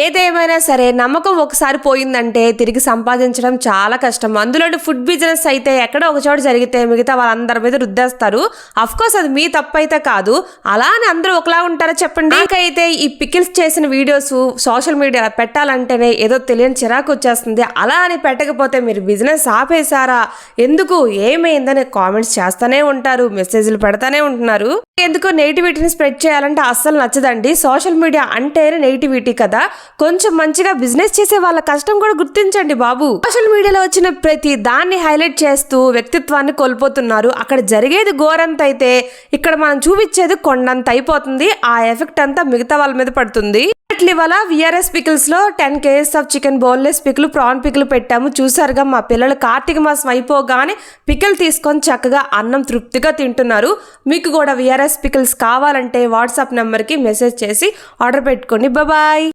ఏదేమైనా సరే నమ్మకం ఒకసారి పోయిందంటే తిరిగి సంపాదించడం చాలా కష్టం. అందులో ఫుడ్ బిజినెస్ అయితే ఎక్కడో ఒక చోట జరిగితే మిగతా వాళ్ళందరి మీద రుద్దేస్తారు. అఫ్ కోర్స్ అది మీ తప్పు అయితే కాదు. అలా అని అందరూ ఒకలా ఉంటారా చెప్పండి? నాకైతే ఈ పికిల్స్ చేసిన వీడియోస్ సోషల్ మీడియా పెట్టాలంటేనే ఏదో తెలియని చిరాకు వచ్చేస్తుంది. అలా అని పెట్టకపోతే మీరు బిజినెస్ ఆపేశారా? ఎందుకు? ఏమైందని కామెంట్స్ చేస్తూనే ఉంటారు మెసేజ్లు పెడతానే ఉంటున్నారు. ఎందుకో నెగిటివిటీని స్ప్రెడ్ చేయాలంటే అస్సలు నచ్చదండి. సోషల్ మీడియా అంటేనే నెగిటివిటీ కదా. కొంచెం మంచిగా బిజినెస్ చేసే వాళ్ళ కష్టం కూడా గుర్తించండి బాబు. సోషల్ మీడియాలో వచ్చిన ప్రతి దాన్ని హైలైట్ చేస్తూ వ్యక్తిత్వాన్ని కోల్పోతున్నారు. అక్కడ జరిగేది ఘోరంత అయితే ఇక్కడ మనం చూపించేది కొండంత అయిపోతుంది. ఆ ఎఫెక్ట్ అంతా మిగతా వాళ్ళ మీద పడుతుంది. ఇవాళ VRS పికిల్స్లో ten KGs of chicken boneless pickle prawn pickle పెట్టాము. చూసారుగా మా పిల్లలు కార్తీక మాసం అయిపోగానే పికిల్ తీసుకొని చక్కగా అన్నం తృప్తిగా తింటున్నారు. మీకు కూడా విఆర్ఎస్ పికిల్స్ కావాలంటే వాట్సాప్ నెంబర్కి మెసేజ్ చేసి ఆర్డర్ పెట్టుకోండి. బాయ్